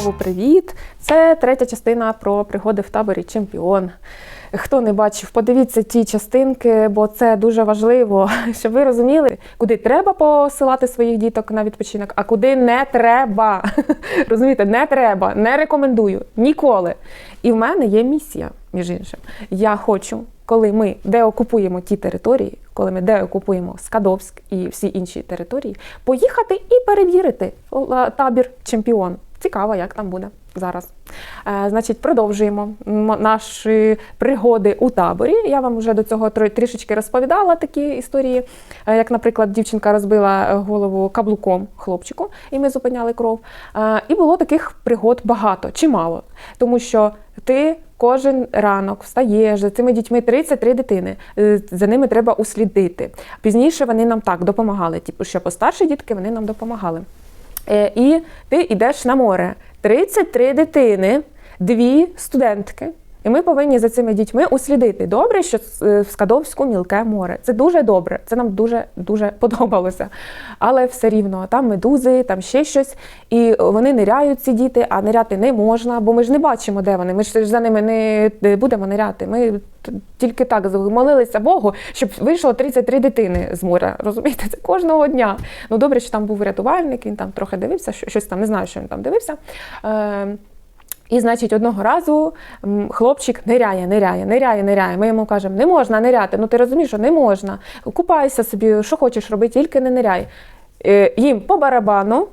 знову привіт! Це третя частина про пригоди в таборі Чемпіон. Хто не бачив, подивіться ті частинки, бо це дуже важливо, щоб ви розуміли, куди треба посилати своїх діток на відпочинок, а куди не треба. Розумієте, не треба, не рекомендую ніколи. І в мене є місія, між іншим. Я хочу, коли ми деокупуємо ті території, коли ми деокупуємо Скадовськ і всі інші території, поїхати і перевірити табір чемпіон. Цікаво, як там буде зараз. Е, значить, продовжуємо наші пригоди у таборі. Я вам вже до цього трішечки розповідала такі історії. Е, як, наприклад, дівчинка розбила е, голову каблуком хлопчику, і ми зупиняли кров. Е, і було таких пригод багато, чимало. Тому що ти кожен ранок встаєш за цими дітьми 33 дитини. е, За ними треба услідити. Пізніше вони нам так допомагали. Типу, що постарші дітки вони нам допомагали. Е, І ти йдеш на море. 33 дитини, дві студентки. І ми повинні за цими дітьми услідити. Добре, що е, в Скадовську мілке море. Це дуже добре. Це нам дуже дуже подобалося. Але все рівно там медузи, там ще щось. І вони ниряють, ці діти, а ниряти не можна, бо ми ж не бачимо, де вони. Ми ж за ними не будемо ниряти. Ми тільки так молилися Богу, щоб вийшло 33 дитини з моря. Розумієте, це кожного дня. Ну добре, що там був рятувальник, він там трохи дивився, що- щось там не знаю, що він там дивився. І, значить, одного разу хлопчик ниряє, ниряє, ниряє, ниряє. Ми йому кажемо, не можна ниряти. Ну ти розумієш, що не можна. Купайся собі, що хочеш робити, тільки не ниряй. Е, Їм по барабану.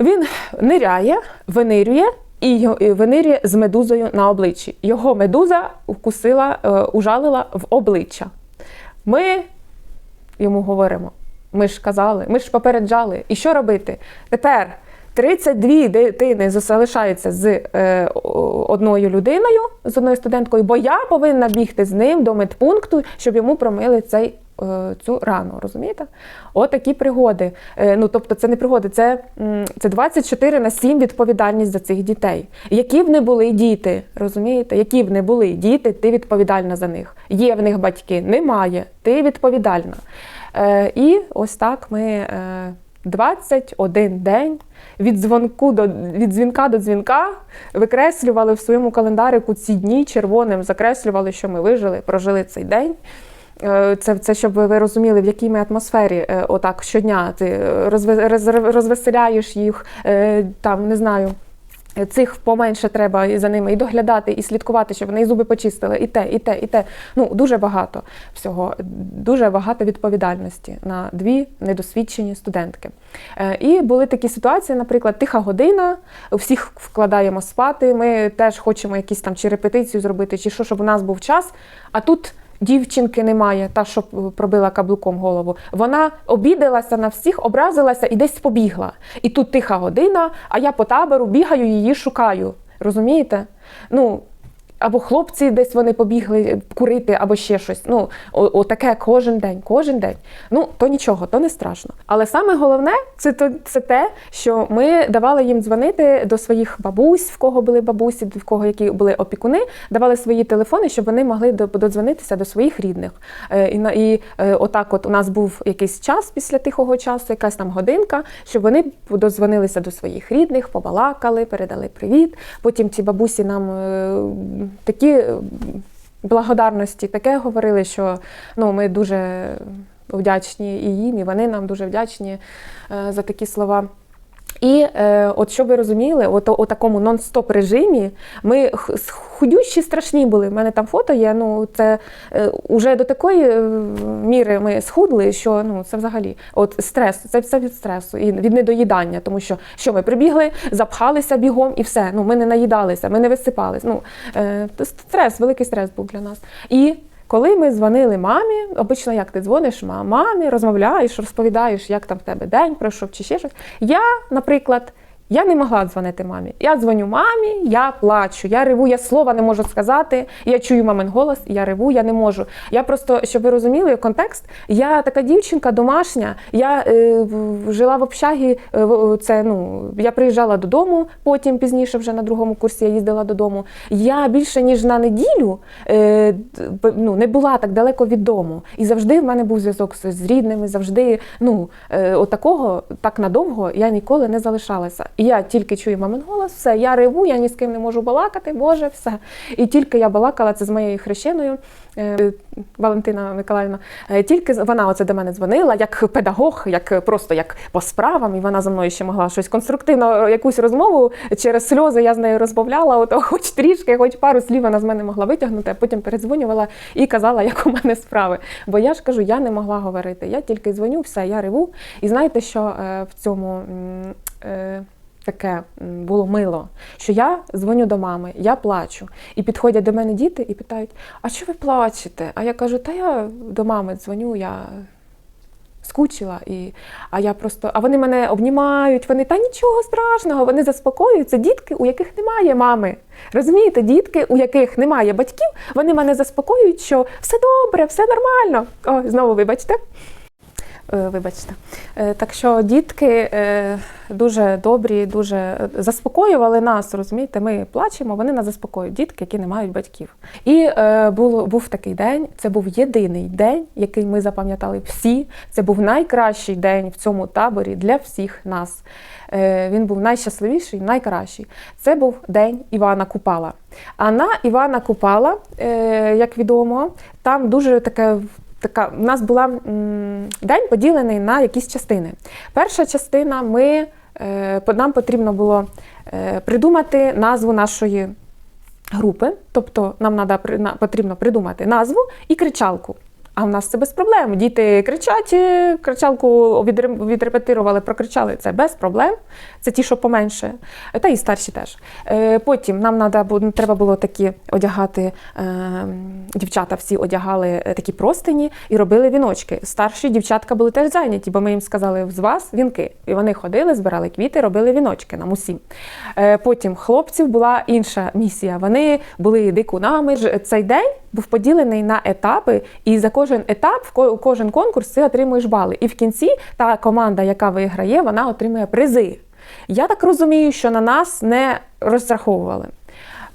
Він ниряє, винирює і винирює з медузою на обличчі. Його медуза вкусила, е, ужалила в обличчя. Ми йому говоримо. Ми ж казали, ми ж попереджали. І що робити? Тепер 32 дитини залишаються з е, одною людиною, з одною студенткою, бо я повинна бігти з ним до медпункту, щоб йому промили цей. е, Цю рану, розумієте? Отакі пригоди. Е, Ну, тобто, це не пригоди, це, це 24 на 7 відповідальність за цих дітей. Які б не були діти, розумієте? Які б не були діти, ти відповідальна за них. Є в них батьки, немає, ти відповідальна. Е, і ось так ми 21 день від дзвонку до від дзвінка до дзвінка викреслювали в своєму календарику ці дні червоним, закреслювали, що ми вижили, прожили цей день. Е, Це, це щоб ви розуміли, в якій ми атмосфері е, отак щодня ти е, розве- роз- розвеселяєш їх, там не знаю. Цих поменше треба і за ними і доглядати, і слідкувати, щоб вони і зуби почистили, і те, і те, і те. Ну дуже багато всього, дуже багато відповідальності на дві недосвідчені студентки. Е, І були такі ситуації, наприклад, тиха година, всіх вкладаємо спати. Ми теж хочемо якісь там чи репетицію зробити, чи що, щоб у нас був час. А тут дівчинки немає, та, що пробила каблуком голову. Вона обідалася на всіх, образилася і десь побігла. І тут тиха година, а я по табору бігаю, її шукаю. Розумієте? Ну, або хлопці десь вони побігли курити, або ще щось. Ну, отаке кожен день, кожен день. Ну, то нічого, то не страшно. Але саме головне це, то, це те, що ми давали їм дзвонити до своїх бабусь, в кого були бабусі, в кого які були опікуни, давали свої телефони, щоб вони могли до- додзвонитися до своїх рідних. Е, І, і е, отак, от у нас був якийсь час після тихого часу, якась там годинка, щоб вони додзвонилися до своїх рідних, побалакали, передали привіт. Потім ці бабусі нам е, такі е, благодарності таке говорили, що ну, ми дуже вдячні і їм, і вони нам дуже вдячні е, за такі слова. І е, от щоб ви розуміли, от у такому нон-стоп режимі ми худющі страшні були. У мене там фото є. Ну це е, уже до такої е, міри ми схудли, що ну це взагалі от стрес, це все від стресу і від недоїдання, тому що що ми прибігли, запхалися бігом і все. Ну ми не наїдалися, ми не висипались. Ну е, стрес, великий стрес був для нас. І коли ми дзвонили мамі, обично як ти дзвониш ма- мамі, розмовляєш, розповідаєш, як там в тебе день пройшов чи ще щось. Я, наприклад, я не могла дзвонити мамі. Я дзвоню мамі, я плачу, я реву, я слова не можу сказати. Я чую мамин голос, я реву, я не можу. Я просто, щоб ви розуміли контекст, я така дівчинка домашня. Я е, жила в общагі. е, Це ну я приїжджала додому, потім пізніше, вже на другому курсі я їздила додому. Я більше ніж на неділю е, ну, не була так далеко від дому. І завжди в мене був зв'язок з, рідними, завжди ну, е, отакого так надовго я ніколи не залишалася. І я тільки чую мамин голос, все, я реву, я ні з ким не можу балакати, Боже, все. І тільки я балакала це з моєю хрещеною е, Валентина Миколаївна. е, Тільки вона оце до мене дзвонила, як педагог, як просто як по справам, і вона за мною ще могла щось конструктивно, якусь розмову через сльози я з нею розмовляла, ото хоч трішки, хоч пару слів вона з мене могла витягнути, а потім передзвонювала і казала, як у мене справи. Бо я ж кажу, я не могла говорити. Я тільки дзвоню, все, я реву. І знаєте, що е, в цьому. е, Таке було мило, що я дзвоню до мами, я плачу. І підходять до мене діти і питають: а що ви плачете? А я кажу, та я до мами дзвоню, я скучила. І, а я просто, а вони мене обнімають, вони та нічого страшного, вони заспокоюються. Дітки, у яких немає мами. Розумієте, дітки, у яких немає батьків, вони мене заспокоюють, що все добре, все нормально. О, знову вибачте. Е, Вибачте. Е, Так що дітки е, дуже добрі, дуже заспокоювали нас, розумієте, ми плачемо, вони нас заспокоюють, дітки, які не мають батьків. І було, був такий день, це був єдиний день, який ми запам'ятали всі. Це був найкращий день в цьому таборі для всіх нас. Він був найщасливіший, найкращий. Це був день Івана Купала. А на Івана Купала, як відомо, там дуже таке така у нас була день поділений на якісь частини. Перша частина ми е, нам потрібно було е, придумати назву нашої групи, тобто нам потрібно придумати назву і кричалку. А в нас це без проблем. Діти кричать, е, кричалку відре- відрепетирували, прокричали це без проблем. Це ті, що поменше, та і старші теж. Е, Потім нам треба було такі одягати, е, дівчата всі одягали е, такі простині і робили віночки. Старші дівчатка були теж зайняті, бо ми їм сказали з вас вінки. І вони ходили, збирали квіти, робили віночки нам усім. Потім хлопців була інша місія. Вони були дикунами. Цей день був поділений на етапи, і за кожен етап, в кожен конкурс ти отримуєш бали. І в кінці та команда, яка виграє, вона отримує призи. Я так розумію, що на нас не розраховували.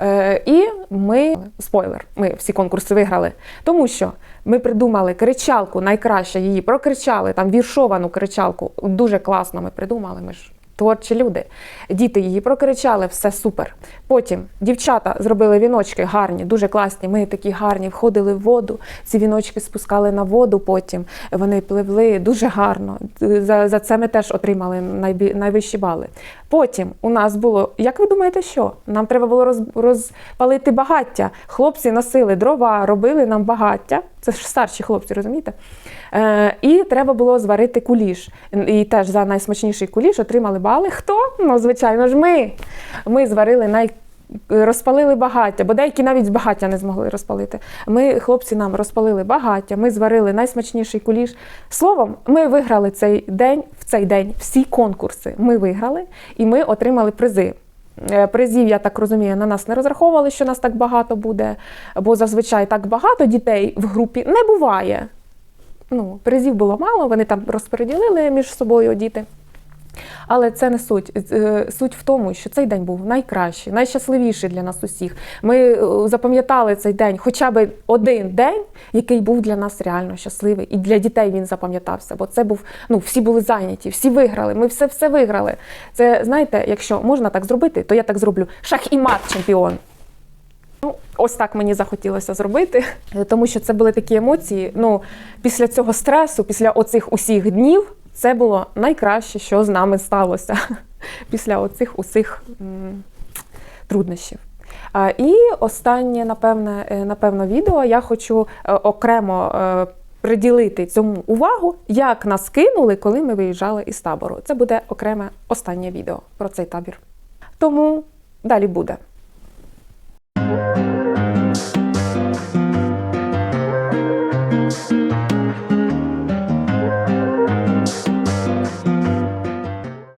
Е, і ми спойлер, ми всі конкурси виграли, тому що ми придумали кричалку, найкраще її прокричали, там віршовану кричалку. Дуже класно ми придумали. Ми ж творчі люди. Діти її прокричали, все супер. Потім дівчата зробили віночки гарні, дуже класні. Ми такі гарні, входили в воду. Ці віночки спускали на воду. Потім вони пливли дуже гарно. За, за це ми теж отримали найвищі бали. Потім у нас було, як ви думаєте, що? Нам треба було роз, розпалити багаття. Хлопці носили дрова, робили нам багаття. Це ж старші хлопці, розумієте? Е, і треба було зварити куліш. І теж за найсмачніший куліш отримали бали. Хто? Ну, звичайно ж, ми. Ми зварили най. Розпалили багаття, бо деякі навіть багаття не змогли розпалити. Ми, хлопці, нам розпалили багаття, ми зварили найсмачніший куліш. Словом, ми виграли цей день, в цей день всі конкурси. Ми виграли і ми отримали призи. Е, Призів, я так розумію, на нас не розраховували, що нас так багато буде, бо зазвичай так багато дітей в групі не буває. Ну, призів було мало, вони там розподілили між собою діти. Але це не суть. Е, Суть в тому, що цей день був найкращий, найщасливіший для нас усіх. Ми е, запам'ятали цей день, хоча б один день, який був для нас реально щасливий. І для дітей він запам'ятався, бо це був, ну, всі були зайняті, всі виграли. Ми все все виграли. Це знаєте, якщо можна так зробити, то я так зроблю. Шах і мат чемпіон. Ну, ось так мені захотілося зробити, е, тому що це були такі емоції. Ну, після цього стресу, після оцих усіх днів, це було найкраще, що з нами сталося після оцих усіх труднощів. І останнє, напевне, е, напевно, відео я хочу е, окремо е, приділити цьому увагу, як нас кинули, коли ми виїжджали із табору. Це буде окреме останнє відео про цей табір. Тому далі буде.